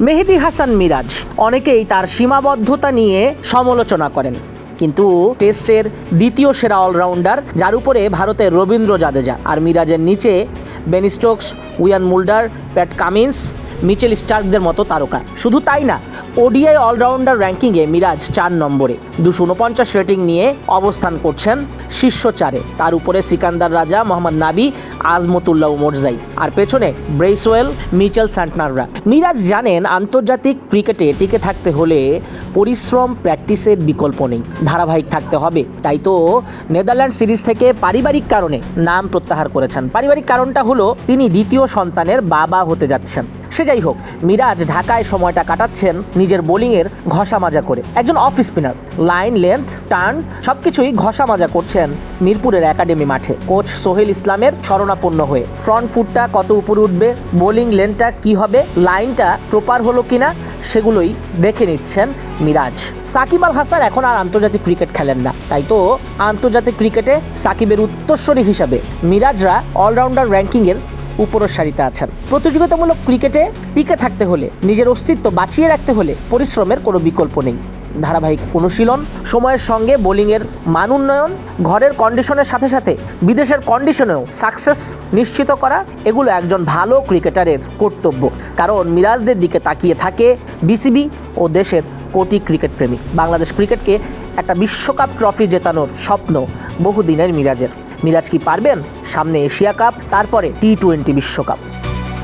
মেহেদি হাসান মিরাজ। অনেকেই তার সীমাবদ্ধতা নিয়ে সমালোচনা করেন। কিন্তু টেস্টের দ্বিতীয় সেরা অলরাউন্ডার, যার উপরে ভারতের রবীন্দ্র জাদেজা, আর মিরাজের নিচে Ben Stokes, Wiaan Mulder, Pat Cummins Mitchell স্টার্কদের মতো তারকা। শুধু তাই না ওডিআই অলরাউন্ডার র্যাঙ্কিংয়ে মিরাজ চার নম্বরে। দুশো উনপঞ্চাশ রেটিং নিয়ে অবস্থান করছেন শীর্ষ চারে। তার উপরে সিকান্দার রাজা মোহাম্মদ নাবি, আজমতুল্লাহ মোরজাই। আর পেছনে ব্রেসওয়েল, মিচেল স্যান্টনাররা। মিরাজ জানেন, আন্তর্জাতিক ক্রিকেটে টিকে থাকতে হলে পরিশ্রম, প্র্যাকটিসের বিকল্প নেই। ধারাবাহিক থাকতে হবে। তাই তো নেদারল্যান্ড সিরিজ থেকে পারিবারিক কারণে নাম প্রত্যাহার করেছেন। পারিবারিক কারণটা হলো, তিনি দ্বিতীয় সন্তানের বাবা হতে যাচ্ছেন। সে যাই হোক, মিরাজ ঢাকায় সময়টা কাটাচ্ছেন নিজের বোলিংয়ের ঘষা মাজা করে। একজন off spinner line length turn সবকিছুই ঘষা মাজা করছেন মিরপুরের একাডেমি মাঠে। কোচ সোহেল ইসলামের শরণাপন্ন হয়ে। ফ্রন্ট ফুটটা কত উপরে উঠবে, বোলিং লেনটা কি হবে লাইনটা প্রপার হলো কিনা, সেগুলোই দেখে নিচ্ছেন মিরাজ। সাকিব আল হাসান এখন আর আন্তর্জাতিক ক্রিকেট খেলেন না। তাই তো আন্তর্জাতিক ক্রিকেটে সাকিবের উত্তরস্বরী হিসাবে মিরাজরা অলরাউন্ডার র্যাঙ্কিংয়ের উপরের সারিতে আছেন। প্রতিযোগিতামূলক ক্রিকেটে টিকে থাকতে হলে, নিজের অস্তিত্ব বাঁচিয়ে রাখতে হলে পরিশ্রমের কোনো বিকল্প নেই। ধারাবাহিক অনুশীলন, সময়ের সঙ্গে বোলিংয়ের মান উন্নয়ন, ঘরের কন্ডিশনের সাথে সাথে বিদেশের কন্ডিশনেও সাকসেস নিশ্চিত করা, এগুলো একজন ভালো ক্রিকেটারের কর্তব্য। কারণ মিরাজদের দিকে তাকিয়ে থাকে বিসিবি ও দেশের কোটি ক্রিকেট প্রেমী বাংলাদেশ ক্রিকেটকে একটা বিশ্বকাপ ট্রফি জেতানোর স্বপ্ন বহুদিনের মিরাজের। মিরাজ কি পারবেন? সামনে এশিয়া কাপ তারপরে টি টোয়েন্টি বিশ্বকাপ।